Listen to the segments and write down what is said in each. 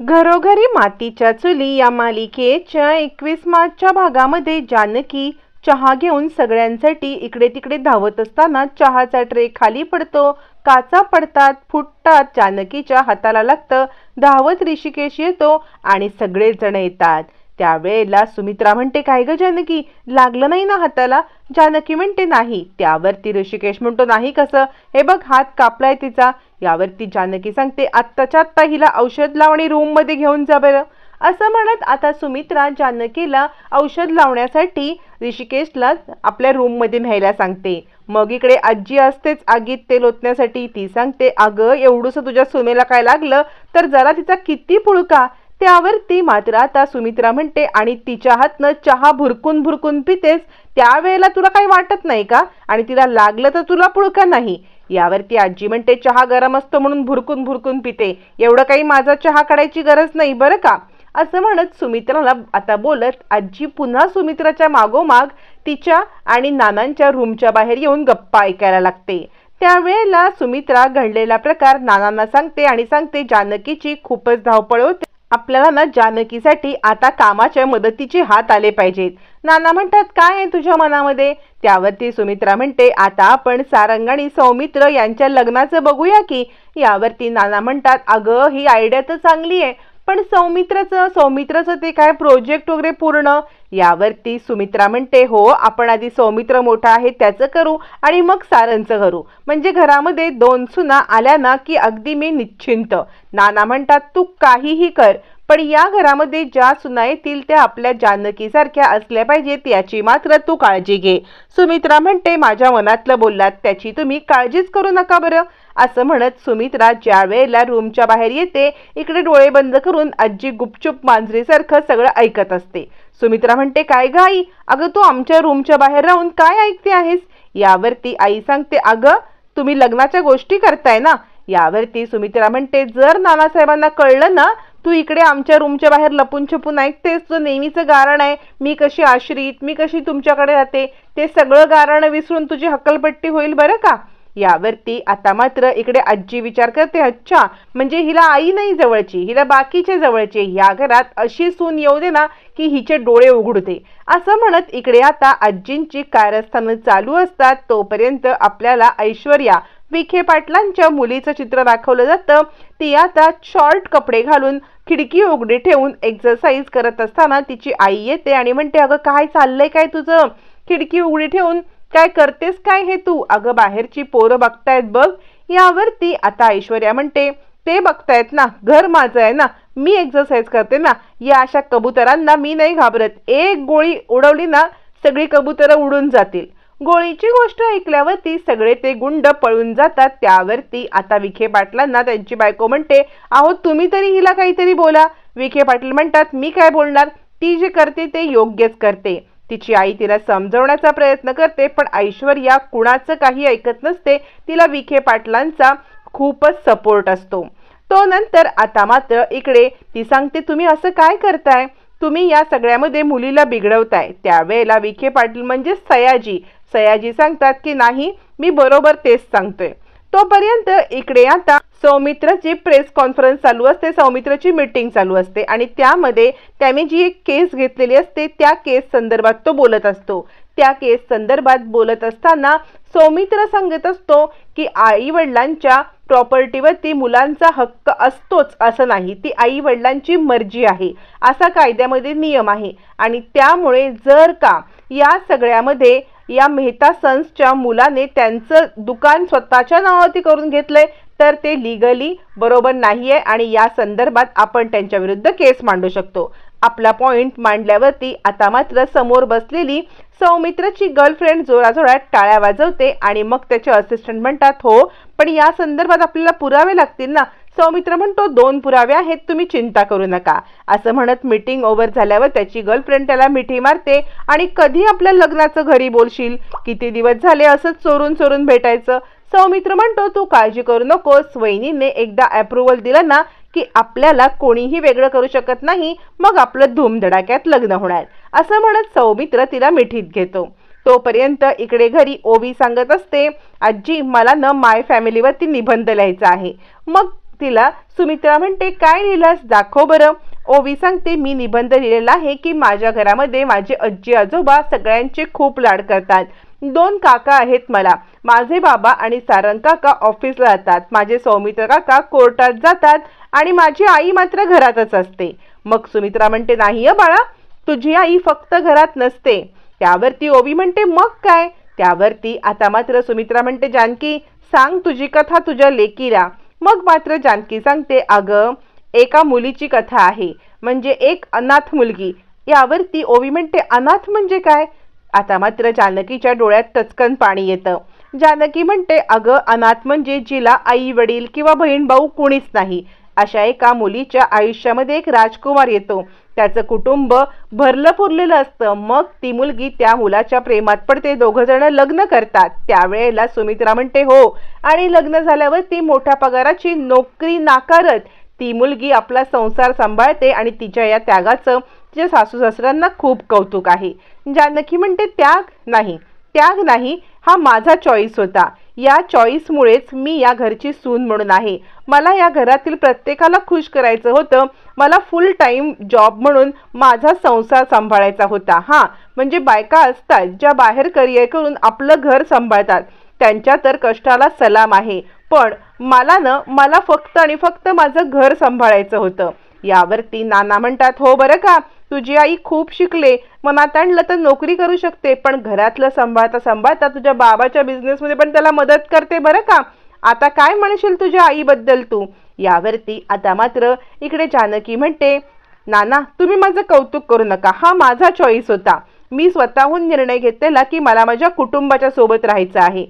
घरोघरी मातीच्या चुली या मालिकेच्या एकवीस मार्चच्या भागामध्ये जानकी चहा घेऊन सगळ्यांसाठी इकडे तिकडे धावत असताना चहाचा ट्रे खाली पडतो काचा पडतात फुटतात जानकीच्या हाताला लागतं धावत ऋषिकेश येतो आणि सगळेजण येतात. त्यावेळेला सुमित्रा म्हणते काय ग जानकी? लागलं नाही ना हाताला? जानकी म्हणते नाही त्यावरती ऋषिकेश म्हणतो नाही कसं? हे बघ हात कापलाय तिचा. यावरती जानकी सांगते आत्ताच्या आत्ता हिला औषध लावणी रूममध्ये घेऊन जा बरं. असं म्हणत आता सुमित्रा जानकीला औषध लावण्यासाठी ऋषिकेशला आपल्या रूममध्ये न्यायला सांगते. मग इकडे आजी असतेच आगीत तेल ओतण्यासाठी. ती सांगते अगं एवढंसं तुझ्या सुनेला काय लागलं? तर जरा तिचा किती पुळका त्यावर ती मात्र आता सुमित्रा म्हणते आणि तिच्या हातनं चहा भुरकून भुरकून पितेस त्यावेळेला तुला काही वाटत नाही का? आणि तिला लागलं तर तुला पुळका नाही. यावरती आजी म्हणते चहा गरम असतो म्हणून भुरकून भुरकून पिते. एवढं काही माझा चहा काढायची गरज नाही बरं का? असं म्हणत सुमित्राला आता बोलत आजी पुन्हा सुमित्राच्या मागोमाग तिच्या आणि नानांच्या रूमच्या बाहेर येऊन गप्पा ऐकायला लागते. त्यावेळेला सुमित्रा घडलेला प्रकार नानांना सांगते आणि सांगते जानकीची खूपच धावपळ होते. आपल्याला ना जानकीसाठी आता कामाच्या मदतीचे हात आले पाहिजेत. नाना म्हणतात काय आहे तुझ्या मनामध्ये? त्यावरती सुमित्रा म्हणते आता आपण सारंग आणि सौमित्र यांच्या लग्नाचं बघूया की. यावरती नाना म्हणतात अगं ही आयडिया तर चांगली आहे पण सौमित्रचं सौमित्रचं ते काय प्रोजेक्ट वगैरे पूर्ण? यावरती सुमित्रा म्हणते हो आपण आधी सौमित्र मोठा आहे त्याचं करू आणि मग सारांचं करू. म्हणजे घरामध्ये दोन सुना आल्या ना की अगदी मी निश्चिंत. नाना म्हणतात तू काहीही कर पण या घरामध्ये ज्या सुना येतील त्या आपल्या जानकीसारख्या असल्या पाहिजेत याची मात्र तू काळजी घे. सुमित्रा म्हणते माझ्या मनातलं बोललात त्याची तुम्ही काळजीच करू नका बरं. असं म्हणत सुमित्रा ज्या वेळेला रूमच्या बाहेर येते इकडे डोळे बंद करून आजी गुपचूप मांजरीसारखं सगळं ऐकत असते. सुमित्रा म्हणते काय ग आई? अगं तू आमच्या रूमच्या बाहेर राहून काय ऐकते आहेस? यावरती आई सांगते अगं तुम्ही लग्नाच्या गोष्टी करताय ना? यावरती सुमित्रा म्हणते जर नानासाहेबांना कळलं ना तू इकडे आमच्या रूमच्या बाहेर लपून छपून ऐकतेस तुझं नेहमीचं गारण आहे मी कशी आश्रित मी कशी तुमच्याकडे राहते ते सगळं गारण विसरून तुझी हक्कलपट्टी होईल बरं का? यावरती आता मात्र इकडे आजी विचार करते अच्छा म्हणजे हिला आई नाही जवळची हिला बाकीचे जवळचे या घरात अशी सून येऊ दे ना की हिचे डोळे उघडते. असं म्हणत इकडे आता आजींची कारस्थानं चालू असतात तोपर्यंत आपल्याला ऐश्वर्या विखे पाटलांच्या मुलीचं चित्र दाखवलं जातं. ती आता शॉर्ट कपडे घालून खिडकी उघडी ठेवून एक्सरसाइज करत असताना तिची आई येते आणि म्हणते अगं काय चाललंय काय तुझं? खिडकी उघडी ठेवून काय करतेस काय हे तू? अगं बाहेरची पोरं बघतायत बघ. यावर ती आता ऐश्वर्या म्हणते ते बघतायत ना घर माझं आहे ना मी एक्सरसाइज करते ना या अशा कबुतरांना मी नाही घाबरत. एक गोळी उडवली ना सगळी कबुतरं उडून जातील. गोळीची गोष्ट ऐकल्यावरती सगळे ते गुंड पळून जातात. त्यावरती आता विखे पाटलांना त्यांची बायको म्हणते अहो तुम्ही तरी हिला काहीतरी बोला. विखे पाटील म्हणतात मी काय बोलणार? ती जे करते ते योग्यच करते. तिची आई तिला समजवण्याचा प्रयत्न करते पण ऐश्वर्या कुणाचं काही ऐकत नसते. तिला विखे पाटलांचा खूपच सपोर्ट असतो. तो नंतर आता मात्र इकडे ती सांगते तुम्ही असं काय करताय? तुम्ही या सगळ्यामध्ये मुलीला बिघडवताय. त्यावेळेला विखे पाटील म्हणजे सयाजी. सयाजी सांगतात की नाही मी बरोबर तेच सांगतोय. तोपर्यंत इकडे आता सौमित्रची प्रेस कॉन्फरन्स चालू असते सौमित्रची मीटिंग चालू असते आणि त्यामध्ये त्याने जी एक केस घेतलेली असते त्या केस संदर्भात तो बोलत असतो. त्या केस संदर्भात बोलत असताना सौमित्र सांगत असतो की आई वडिलांच्या प्रॉपर्टीवरती मुलांचा हक्क असतोच असं नाही. ती आई वडिलांची मर्जी आहे. असा कायद्यामध्ये नियम आहे. आणि त्यामुळे जर का या सगळ्यामध्ये या मेहता सन्सच्या मुलाने त्यांचं दुकान स्वतःच्या नावावरती करून घेतलंय. तर ते लिगली बरोबर नाहीये आणि या संदर्भात आपण त्यांच्या विरुद्ध केस मांडू शकतो. आपला पॉइंट मांडल्यावरती आता मात्र समोर बसलेली सौमित्रची गर्लफ्रेंड जोराजोरात टाळ्या वाजवते आणि मग त्याचे असिस्टंट म्हणतात हो पण या संदर्भात आपल्याला पुरावे लागतील ना. सौमित्र म्हणतो दोन पुरावे आहेत तुम्ही चिंता करू नका. असं म्हणत मीटिंग ओव्हर झाल्यावर त्याची गर्लफ्रेंड त्याला मिठी मारते आणि कधी आपल्या लग्नाचं घरी बोलशील? किती दिवस झाले असंच चोरून चोरून भेटायचं? सौमित्र म्हणतो तू काळजी करू नकोस. वहिनीने एकदा अप्रुव्हल दिलं ना की आपल्याला कोणीही वेगळं करू शकत नाही मग आपलं धूमधडाक्यात लग्न होणार. असं म्हणत सौमित्र तिला मिठीत घेतो. तोपर्यंत इकडे घरी ओवी सांगत असते आजी मला न माय फॅमिलीवरती निबंध लिहायचा आहे. मग तिला सुमित्रा म्हणते काय लिहिलास? दाखव बरं. ओवी सांगते मी निबंध लिहिलेला आहे की माझ्या घरामध्ये माझे आजी आजोबा सगळ्यांचे खूप लाड करतात. दोन काका आहेत मला. माझे बाबा आणि सारंग काका ऑफिसला जातात. माझे सौमित्र काका कोर्टात जातात आणि माझी आई मात्र घरातच असते. मग सुमित्रा म्हणते नाही बाळा तुझी आई फक्त घरात नसते. त्यावरती ओवी म्हणते मग काय? त्यावरती आता मात्र सुमित्रा म्हणते जानकी सांग तुझी कथा तुझ्या लेकीला. मग मात्र जानकी सांगते अगं एका मुलीची कथा आहे. म्हणजे एक अनाथ मुलगी. यावरती ओवी म्हणते अनाथ म्हणजे काय? आता मात्र जानकीच्या डोळ्यात टचकन पाणी येतं. जानकी म्हणते अगं अनाथ म्हणजे जिला आई वडील किंवा बहीण भाऊ कुणीच नाही. अशा एका मुलीच्या आयुष्यामध्ये एक राजकुमार येतो. त्याचं कुटुंब भरलं फुरलेलं असतं. मग ती मुलगी त्या मुलाच्या प्रेमात पडते. दोघं जण लग्न करतात. त्यावेळेला सुमित्रा म्हणते हो. आणि लग्न झाल्यावर ती मोठ्या पगाराची नोकरी नाकारत ती मुलगी आपला संसार सांभाळते आणि तिच्या या त्यागाचं तिच्या सासू सासऱ्यांना खूप कौतुक आहे. जानकी म्हणते त्याग नाही. त्याग नाही. हा माझा चॉईस होता. या चॉईसमुळेच मी या घरची सून म्हणून आहे. मला या घरातील प्रत्येकाला खुश करायचं होतं. मला फुल टाईम जॉब म्हणून माझा संसार सांभाळायचा होता. हां म्हणजे बायका असतात ज्या बाहेर करिअर करून आपलं घर सांभाळतात. त्यांच्या तर कष्टाला सलाम आहे. पण मला न मला फक्त आणि फक्त माझं घर सांभाळायचं होतं. यावरती नाना म्हणतात हो बरं का? तुझी आई खूप शिकले. मनात आणलं तर नोकरी करू शकते पण घरातलं सांभाळता सांभाळता तुझ्या बाबाच्या बिझनेसमध्ये पण त्याला मदत करते बरं का? आता काय म्हणशील तुझ्या आईबद्दल तू? यावरती आता मात्र इकडे जानकी म्हणते नाना तुम्ही माझं कौतुक करू नका. हा माझा चॉईस होता. मी स्वतःहून निर्णय घेतलेला की मला माझ्या कुटुंबाच्या सोबत राहायचं आहे.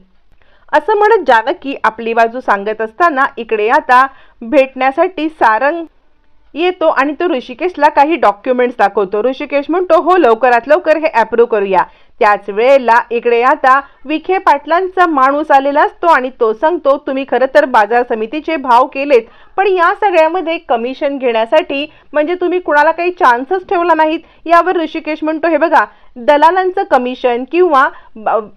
असं म्हणत जानकी आपली बाजू सांगत असताना इकडे आता भेटण्यासाठी सारंग येतो आणि तो ऋषिकेशला काही डॉक्युमेंट्स दाखवतो. ऋषिकेश म्हणतो हो लवकरात लवकर हे अप्रूव्ह करूया. त्याच वेळेला इकडे आता विखे पाटलांचा माणूस आलेला असतो आणि तो सांगतो तुम्ही खरं तर बाजार समितीचे भाव केलेत पण या सगळ्यामध्ये कमिशन घेण्यासाठी म्हणजे तुम्ही कुणाला काही चान्सच ठेवला नाहीत. यावर ऋषिकेश म्हणतो हे बघा दलालांचं कमिशन किंवा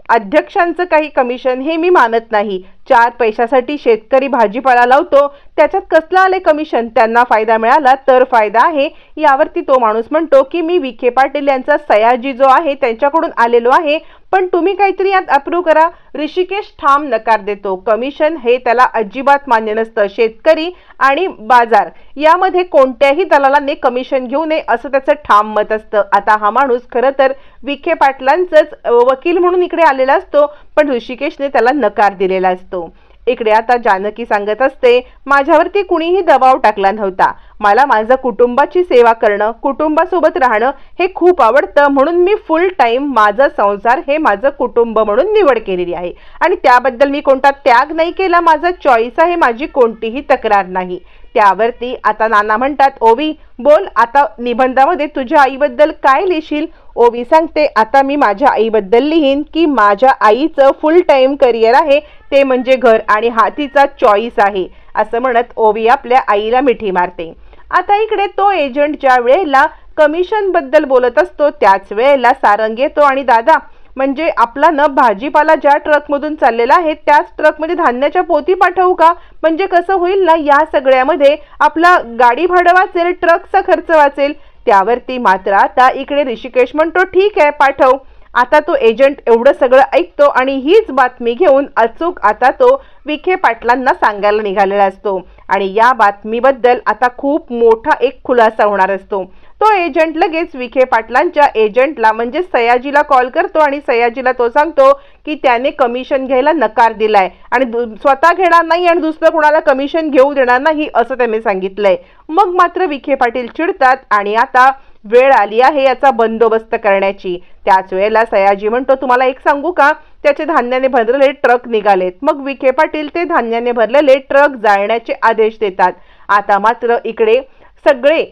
अध्यक्षांचं काही कमिशन हे मी मानत नाही. चार पैशासाठी शेतकरी भाजीपाला लावतो त्याच्यात कसलं आले कमिशन त्यांना फायदा मिळाला तर फायदा आहे. यावरती तो माणूस म्हणतो की मी विखे पाटील यांचा सयाजी जो आहे त्यांच्याकडून आलेलो आहे. पण तुम्ही काहीतरी यात अप्रूव्ह करा. ऋषिकेश ठाम नकार देतो. कमिशन हे त्याला अजिबात मान्य नसतं. शेतकरी आणि बाजार यामध्ये कोणत्याही दलालाने कमिशन घेऊ नये असं त्याचं ठाम मत असतं. आता हा माणूस खरं तर विखे पाटलांचंच वकील म्हणून इकडे आलेला असतो पण ऋषिकेशने त्याला नकार दिलेला असतो. इकडे आता जानकी सांगत असते माझ्यावरती कुणीही दबाव टाकला नव्हता. मला माझं कुटुंबाची सेवा करणं कुटुंबासोबत राहणं हे खूप आवडतं म्हणून मी फुल टाईम माझा संसार हे माझं कुटुंब म्हणून निवड केलेली आहे. आणि त्याबद्दल मी कोणता त्याग नाही केला माझा चॉईस आहे माझी कोणतीही तक्रार नाही. त्यावरती आता नाना म्हणतात ओवी बोल आता निबंधामध्ये तुझ्या आईबद्दल काय लिहिशील ओवी सांगते आता मी माझ्या आईबद्दल लिहीन की माझ्या आईचं फुल टाईम करिअर आहे ते म्हणजे घर आणि हा तिचा चॉईस आहे असं म्हणत ओवी आपल्या आईला मिठी मारते. आता इकडे तो एजंट ज्या वेळेला कमिशनबद्दल बोलत असतो त्याच वेळेला सारंग येतो आणि दादा म्हणजे आपला न भाजीपाला ज्या ट्रकमधून चाललेला आहे त्याच ट्रकमध्ये धान्याच्या पोती पाठवू का? म्हणजे कसं होईल ना या सगळ्यामध्ये आपला गाडी भाडं वाचेल ट्रकचा खर्च वाचेल. त्यावरती मात्र आता इकडे ऋषिकेश म्हणतो ठीक आहे पाठव. आता तो एजंट एवढं सगळं ऐकतो आणि हीच बातमी घेऊन अचूक आता तो विखे पाटलांना सांगायला निघालेला असतो. आणि या बातमीबद्दल आता खूप मोठा एक खुलासा होणार असतो. तो एजंट लगेच विखे पाटलांच्या एजंटला म्हणजे सयाजीला कॉल करतो आणि सयाजीला तो सांगतो की त्याने कमिशन घ्यायला नकार दिलाय. आणि स्वतः घेणार नाही आणि दुसरं कोणाला कमिशन घेऊ देणार नाही असं त्याने सांगितलंय. मग मात्र विखे पाटील चिडतात आणि आता वेळ आली आहे याचा बंदोबस्त करण्याची. त्याच वेळेला सयाजी म्हणतो तुम्हाला एक सांगू का? त्याचे धान्याने भरलेले ट्रक निघालेत. मग विखे पाटील ते धान्याने भरलेले ट्रक जाळण्याचे आदेश देतात. आता मात्र इकडे सगळे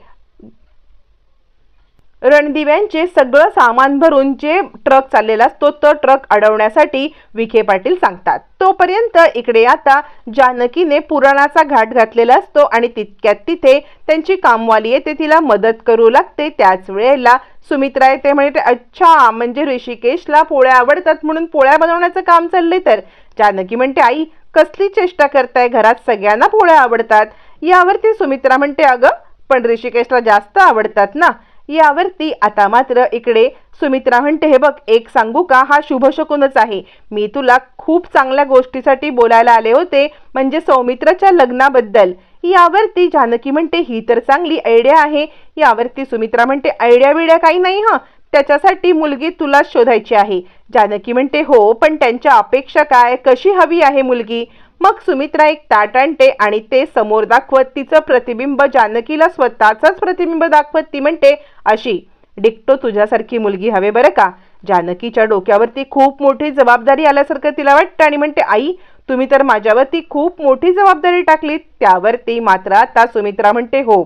रणदिव्यांचे सगळं सामान भरून जे ट्रक चाललेला असतो तो ट्रक अडवण्यासाठी विखे पाटील सांगतात. तोपर्यंत इकडे आता जानकीने पुराणाचा घाट घातलेला असतो आणि तितक्यात तिथे त्यांची कामवाली येते तिला मदत करू लागते. त्याच वेळेला सुमित्रा येते म्हणजे अच्छा म्हणजे ऋषिकेशला पोळ्या आवडतात म्हणून पोळ्या बनवण्याचं काम चालले तर. जानकी म्हणते आई कसली चेष्टा करताय? घरात सगळ्यांना पोळ्या आवडतात. यावरती सुमित्रा म्हणते अगं पण ऋषिकेशला जास्त आवडतात ना. यावरती आता मात्र इकडे सुमित्रा म्हणते हे बघ एक सांगू का? हा शुभशकूनच आहे. मी तुला खूप चांगल्या गोष्टीसाठी बोलायला आले होते म्हणजे सौमित्राच्या लग्नाबद्दल. यावरती जानकी म्हणते ही तर चांगली आयडिया आहे. यावरती सुमित्रा म्हणते आयडिया बिड्या काही नाही हा. त्याच्यासाठी मुलगी तुला शोधायची आहे. जानकी म्हणते हो पण त्यांच्या अपेक्षा काय? कशी हवी आहे मुलगी? मग सुमित्रा एक ताट आणते आणि ते समोर दाखवत तिचं प्रतिबिंब जानकीला स्वतःच प्रतिबिंब दाखवत ती म्हणते अशी डिक्टो तुझ्यासारखी मुलगी हवे बरं का? जानकीच्या डोक्यावरती खूप मोठी जबाबदारी आल्यासारखं तिला वाटतं आणि म्हणते आई तुम्ही तर माझ्यावरती खूप मोठी जबाबदारी टाकली त्यावरती मात्र आता सुमित्रा म्हणते हो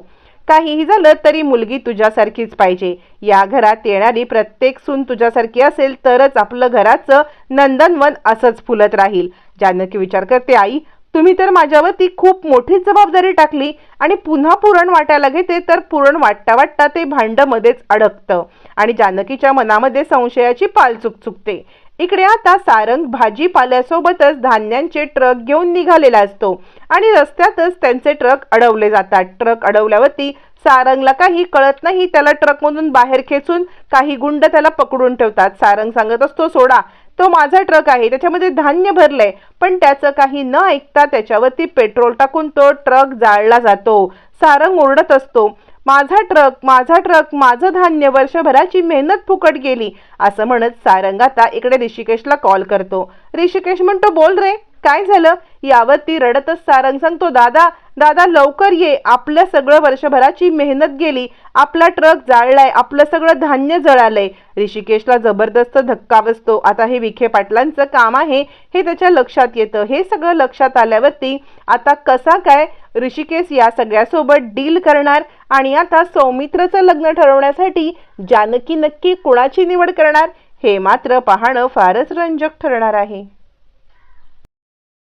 काहीही झालं तरी मुलगी तुझ्यासारखीच पाहिजे. या घरात येणारी प्रत्येक सून तुझ्यासारखी असेल तरच आपलं घराचं नंदनवन असंच फुलत राहील. जानकी विचार करते आई तुम्ही तर माझ्यावरती खूप मोठी जबाबदारी टाकली आणि पुन्हा पुरण वाटायला घेते तर पुरण वाटता वाटता ते भांड मध्येच अडकतं आणि जानकीच्या मनामध्ये संशयाची पाल चुक चुकते इकडे आता सारंग भाजीपाल्यासोबतच धान्यांचे ट्रक घेऊन निघालेला असतो. आणि रस्त्यातच त्यांचे ट्रक अडवले जातात. ट्रक अडवल्यावरती सारंगला काही कळत नाही. त्याला ट्रकमधून बाहेर खेचून काही गुंड त्याला पकडून ठेवतात. सारंग सांगत असतो सोडा तो माझा ट्रक आहे. त्याच्यामध्ये धान्य भरलंय. पण त्याचं काही न ऐकता त्याच्यावरती पेट्रोल टाकून तो ट्रक जाळला जातो. सारंग ओरडत असतो माझा ट्रक माझा ट्रक माझं धान्य वर्षभराची मेहनत फुकट गेली असं म्हणत सारंग आता इकडे ऋषिकेशला कॉल करतो. ऋषिकेश म्हणतो बोल रे काय झालं? यावर ती रडतच सारंग सांगतो दादा दादा लवकर ये. आपलं सगळं वर्षभराची मेहनत गेली. आपला ट्रक जाळलाय. आपलं सगळं धान्य जळालंय. ऋषिकेशला जबरदस्त धक्का बसतो. आता हे विखे पाटलांचं काम आहे हे त्याच्या लक्षात येतं. हे सगळं लक्षात आल्यावरती आता कसा काय ऋषिकेश या सगळ्यासोबत डील करणार आणि आता सौमित्रचं लग्न ठरवण्यासाठी जानकी नक्की कुणाची निवड करणार हे मात्र पाहणं फारच रंजक ठरणार आहे.